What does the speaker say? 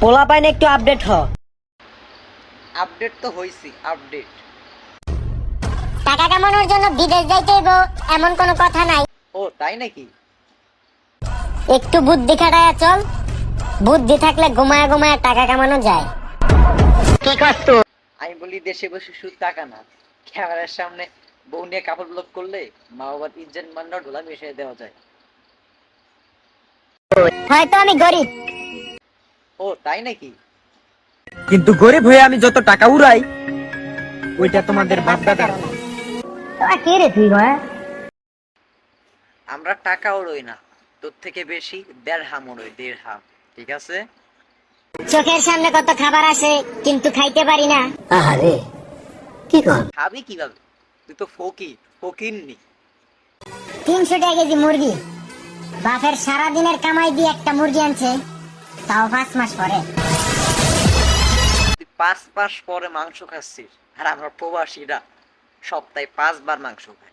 পোলা পাইন একটু আপডেট হ। আপডেট তো হইছি আপডেট টাকা কামানোর জন্য বিদেশ যাইতে হইব এমন কোনো কথা নাই। ও তাই নাকি? একটু বুদ্ধি খাটায়া চল। বুদ্ধি থাকলে ঘুমায়া ঘুমায়া টাকা কামানো যায়। কি করতো আমি বলি দেশে বসে শুধু টাকা না। ক্যামেরার সামনে বউ নিয়ে কাপড় ব্লক করলে মা বাবার ইজ্জত মান্না ঢোলা মিশিয়ে দেওয়া যায়। হয়তো আমি গরিব। ও তাই নাকি? কিন্তু গরিব হয়ে আমি যত টাকা উড়াই ওইটা তোমাদের বাপ দাদার কে রে তুই ভাই আমরা টাকা ওড়ই না তোর থেকে বেশি দেড় হাম ওড়ই দেড় হাম ঠিক আছে? চোখের সামনে কত খাবার আসে কিন্তু খাইতে পারি না। আরে কি কর? খাবি কীভাবে? তুই তো ফকির ফকির নি। তিনশো টাকা কেজি মুরগি। বাপের সারা দিনের কামাই দিয়ে একটা মুরগি আনছে। তাও পাঁচ মাস পরে। পাঁচ মাস পরে মাংস খাচ্ছিস। আর আমরা প্রবাসীরা সপ্তাহে পাঁচবার মাংস খাই